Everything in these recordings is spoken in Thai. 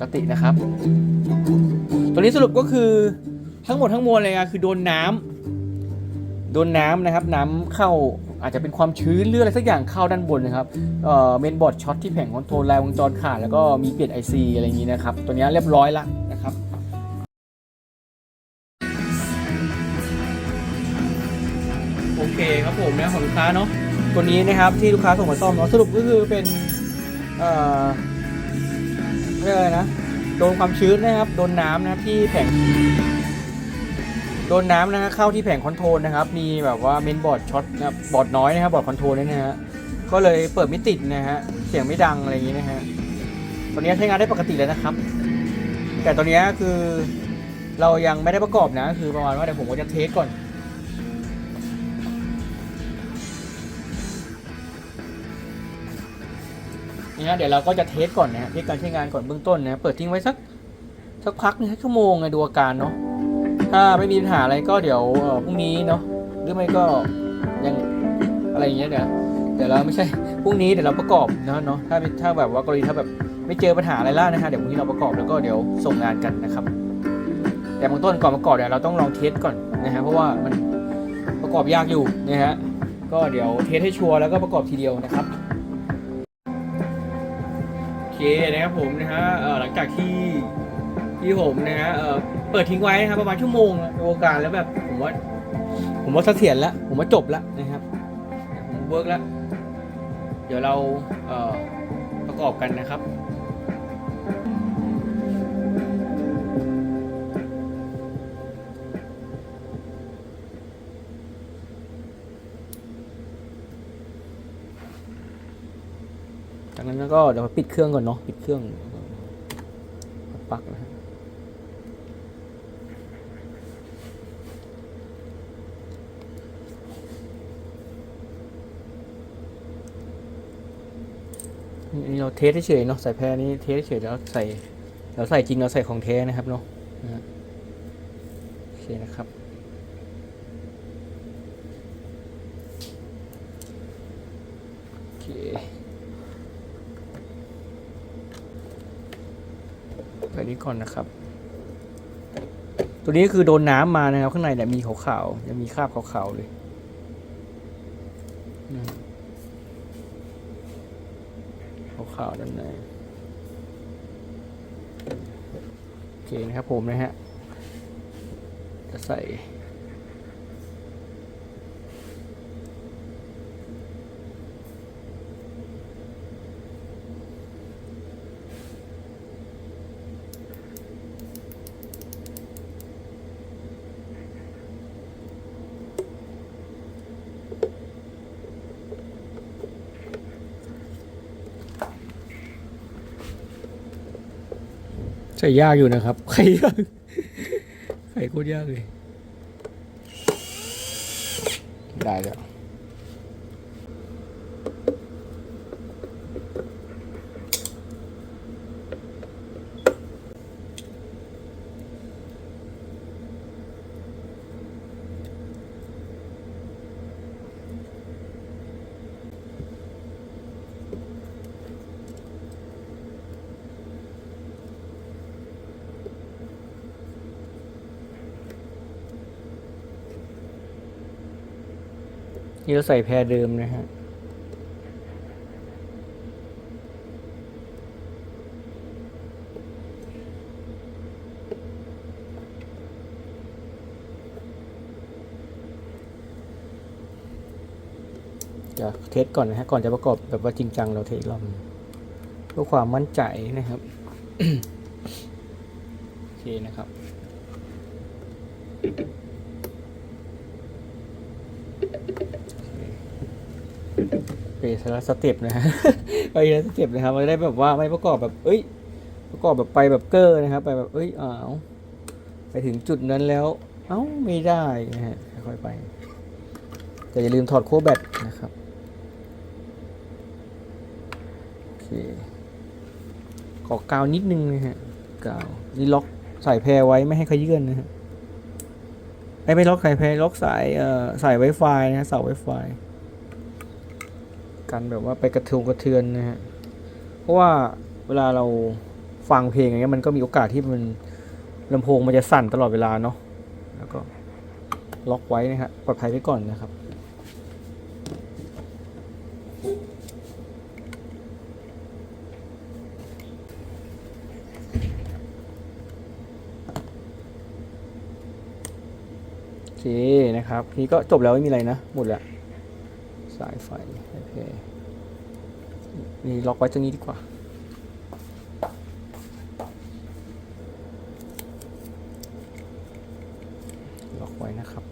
กตินะครับ ตัวนี้สรุปก็คือทั้งหมดทั้งมวลเลยอะคือโดนน้ำโดนน้ำนะครับ น้ำเข้าอาจจะเป็นความชื้นหรืออะไรสักอย่างเข้าด้านบนนะครับเอ่อเมนบอร์ดช็อตที่แผงคอนโทรลลายวงจรขาดแล้วก็มีเปลี่ยน IC อะไรอย่างนี้นะครับ ตัวนี้เรียบร้อยละนะครับโอเคครับผมนะของลูกค้าเนาะตัวนี้นะครับที่ลูกค้าส่งมาซ่อมเนาะสรุปก็คือเป็นเอ่อ เรียกอะไรนะโดนความชื้นนะครับโดนน้ำนะที่แผงโดนน้ำนะฮะเข้าที่แผงคอนโทรลนะครับ มีแบบว่าเมนบอร์ดช็อตนะครับบอร์ดน้อยนะครับบอร์ดคอนโทรลนี่นะฮะก็เลยเปิดไม่ติดนะฮะเสียงไม่ดังอะไรอย่างนี้นะฮะตัวนี้ใช้งานได้ปกติเลยนะครับ แต่ตัวนี้คือเรายังไม่ได้ประกอบนะ คือประมาณว่าเดี๋ยวผมก็จะเทสก่อน นี่ฮะเดี๋ยวเราก็จะเทสก่อนนะฮะเทสการใช้งานก่อนเบื้องต้นนะเปิดทิ้งไว้สักสักพักหนึงสักชั่วโมงไงดูอาการเนาะถ้าไม่มีปัญหาอะไรก็เดี๋ยวพรุ่งนี้เนาะหรือไม่ก็ยังอะไรอย่างเงี้ยเดี๋ยวเดี๋ยวเราไม่ใช่พรุ่งนี้เดี๋ยวเราประกอบนะเนาะถ้าถ้าแบบว่ากรณีถ้าแบบไม่เจอปัญหาอะไรล่ะนะฮะเดี๋ยวพรุ่งนี้เราประกอบแล้วก็เดี๋ยวส่งงานกันนะครับ แต่เบื้องต้นก่อนประกอบเนี่ยวเราต้องลองเทสก่อนนะฮะเพราะว่ามันประกอบยากอยู่นะฮะก็เดี๋ยวเทสให้ชัวร์แล้วก็ประกอบทีเดียวนะครับ เคนะครับผมนะฮะเอ่อหลังจากที่ที่ผมนะฮะเอ่อเปิดทิ้งไว้นะครับประมาณชั่วโมงดูอาการแล้วแบบผมว่า ผมว่าเสถียรแล้ว ผมว่าจบแล้วนะครับผมเวิร์กแล้ว เดี๋ยวเราเอ่อประกอบกันนะครับ จากนั้นก็เดี๋ยวปิดเครื่องก่อนเนาะปิดเครื่องปลั๊กนะฮะนี่เราเทสเฉยเนาะใส่แพรนี้เทสเฉยแล้วใส่เราใส่จริงเราใส่ของแท้นะครับเนาะโอเคนะครับ โอเค ไปนี้ ก่อนนะครับ ตัวนี้คือโดนน้ำมานะครับ ข้างในเนี่ยมีขาวๆยังมีคราบขาวๆเลยขาวๆด้านในโอเคนะครับผมนะฮะจะใส่ ใส่ยากอยู่นะครับ ไข่ยากใครโคตรยากเลย ได้แล้ว นี่เราใส่แพรเดิมนะฮะเดี๋ยวเทสก่อนนะฮะก่อนจะประกอบแบบว่าจริงจังเราเทสอีกรองเพื่อความมั่นใจนะครับโอเคนะครับ ไป สละสเต็ปนะฮะไปทีละสเต็ปนะครับไม่ได้แบบว่าไม่ประกอบแบบเอ้ย ประกอบแบบไปแบบเกอร์นะครับ ไปแบบเอ้ยอ้าวไปถึงจุดนั้นแล้ว เอ้าไม่ได้นะฮะค่อยไปแต่อย่าลืมถอดโค้แบตนะครับโอเคขอกาวนิดนึงนะฮะกาวนี่ล็อกสายแพรไว้ไม่ให้ขยื่นนะฮะไอ้ยไม่ล็อกสายแพรล็อกสายเอ่อสายไวไฟนะฮะเสาไวไฟ กันแบบว่าไปกระทือนกระเทือนนะฮะ เพราะว่าเวลาเราฟังเพลงอย่างเงี้ยมันก็มีโอกาสที่มันลำโพงมันจะสั่นตลอดเวลาเนาะ แล้วก็ล็อกไว้นะครับปลอดภัยไว้ก่อนนะครับโอเคนะครับ นี่ก็จบแล้วไม่มีอะไรนะ หมดแล้ว สายไฟ โอเค นี่ล็อกไว้ตรงนี้ดีกว่า ล็อกไว้นะครับ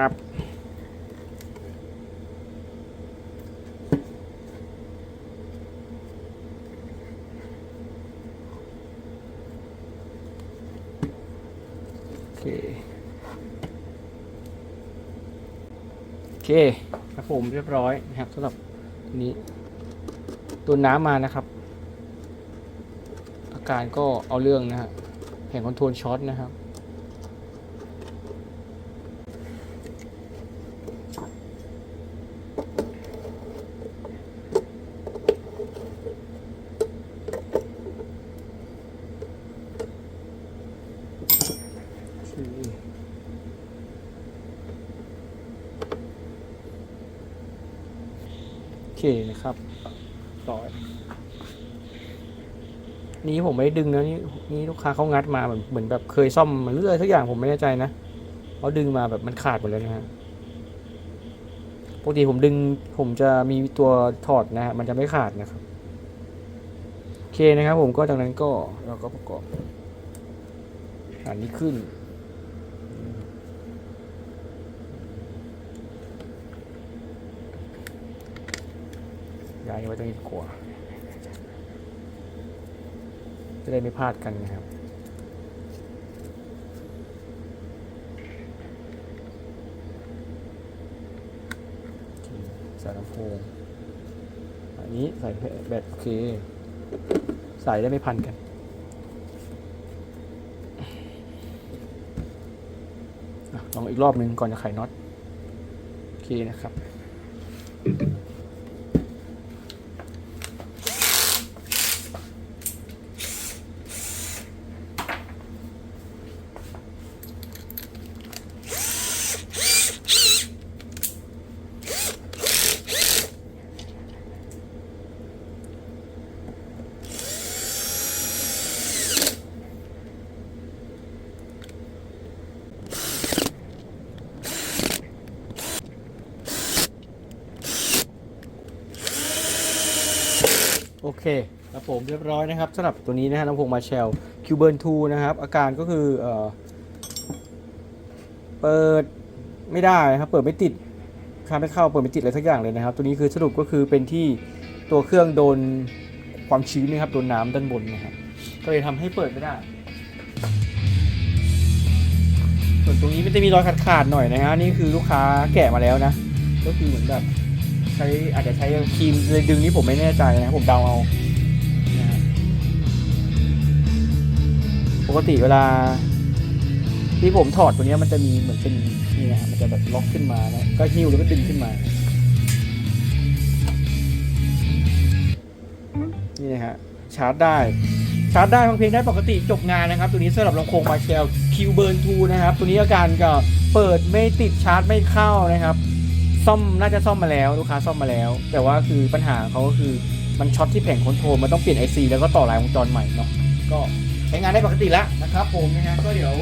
อัพโเคโอเคครับผมเรียบร้อยนะครับสำหรับนี้ตัวน้ำมานะครับ อาการก็เอาเรื่องนะฮะแห่งคอนโทรลช็อตนะครับ นะครับต่อนี้ผมไม่ได้ดึงนะนี่นี่ลูกค้าเขางัดมาเหมือนเหมือนแบบเคยซ่อมมาเรื่อยทุกอย่างผมไม่แน่ใจนะเขาดึงมาแบบมันขาดหมดเลยนะฮะปกติผมดึงผมจะมีตัวถอดนะฮะมันจะไม่ขาดนะครับโอเคนะครับ ผมก็จากนั้นก็เราก็ประกอบอันนี้ขึ้น ย้ายไว้ตรงนี้กว่าจะได้ไม่พลาดกันนะครับใส่ลำโพงอันนี้ใส่แบตโอเค ใส่ได้ไม่พันกันลองอีกรอบหนึ่งก่อนจะไขน็อต โอเคนะครับ เคครับผมเรียบร้อยนะครับสำหรับตัวนี้นะฮะลำโพงมาเชลคิวเบิร์น2นะครับ อาการก็คือเอ่อเปิดไม่ได้นะครับ เปิดไม่ติดคาไม่เข้าเปิดไม่ติดอะไรสักอย่างเลยนะครับ ตัวนี้คือสรุปก็คือเป็นที่ตัวเครื่องโดนความชื้นนะครับโดนน้ำด้านบนนะครับก็เลยทำให้เปิดไม่ได้ ส่วนตรงนี้มันจะมีรอยขาดขาดๆหน่อยนะฮะนี่คือลูกค้าแกะมาแล้วนะ ก็คือเหมือนแบบใช้อาจจะใช้ครีมเลยดึงนี่ผมไม่แน่ใจนะผมเดาเอา กติเวลา ที่ผมถอดตัวนี้มันจะมีเหมือนเป็นนี่นะฮะมันจะแบบล็อกขึ้นมานะก็หิ้วแล้วก็ดึงขึ้นมา นี่นะฮะชาร์จได้ ชาร์จได้ฟังเพลงได้ปกติจบงานนะครับ ตัวนี้สำหรับลำโพงมาเชลคิวเบิร์น2นะครับ ตัวนี้อาการก็เปิดไม่ติดชาร์จไม่เข้านะครับซ่อมน่าจะซ่อมมาแล้วลูกค้าซ่อมมาแล้ว แต่ว่าคือปัญหาเขาก็คือมันช็อตที่แผงคอนโทรลมันต้องเปลี่ยน IC แล้วก็ต่อลาย วงจรใหม่เนาะก็ ช้งานได้ปกติแล้วนะครับผมนะฮะก็เดี๋ยว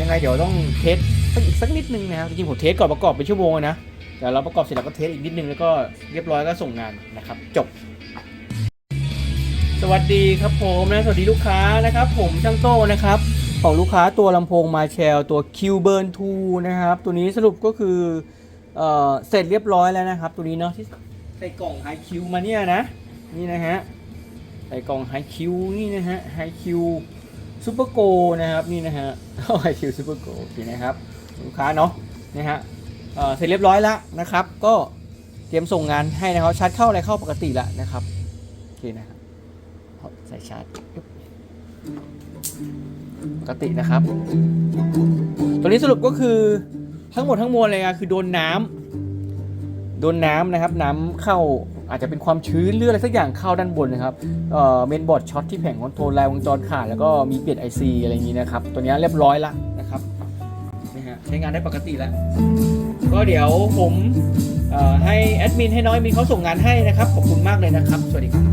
ยังไงเดี๋ยวต้องเทสสักอีกสักนิดนึงนะครับจริงๆผมเทสก่อนประกอบเป็นชั่วโมงเลยนะเดี๋ยวเราประกอบเสร็จแล้วก็เทสอีกนิดนึงแล้วก็เรียบร้อยก็ส่งงานนะครับ จบ สวัสดีครับผมนะสวัสดีลูกค้านะครับ ผมช่างโต้นะครับ ของลูกค้าตัวลำโพงมาแชลตัว Q Burn 2นะครับ ตัวนี้สรุปก็คือเออเสร็จเรียบร้อยแล้วนะครับ ตัวนี้เนาะที่ใส่กล่อง High Q มาเนี่ยนะนี่นะฮะ ใส่กล่อง High Q นี่นะฮะ High Q Super Go นะครับนี่นะฮะ High Q Super Go โอเคนะครับลูกค้าเนาะนะฮะเสร็จเรียบร้อยแล้วนะครับ ก็เตรียมส่งงานให้นะครับชาร์จเข้าอะไรเข้าปกติแล้วนะครับโอเคนะครับใส่ชาร์จปกตินะครับ ตัวนี้สรุปก็คือทั้งหมดทั้งมวลเลยอะคือโดนน้ำโดนน้ำนะครับ น้ำเข้า อาจจะเป็นความชื้นหรืออะไรสักอย่างเข้าด้านบนนะครับเอ่อเมนบอร์ดช็อตที่แผงคอนโทรลลายวงจรขาดแล้วก็มีเปลี่ยน IC อะไรอย่างนี้นะครับตัวนี้เรียบร้อยละนะครับนี่ฮะใช้งานได้ปกติแล้วก็เดี๋ยวผมให้แอดมินให้น้อยมีเขาส่งงานให้นะครับขอบคุณมากเลยนะครับ สวัสดีครับ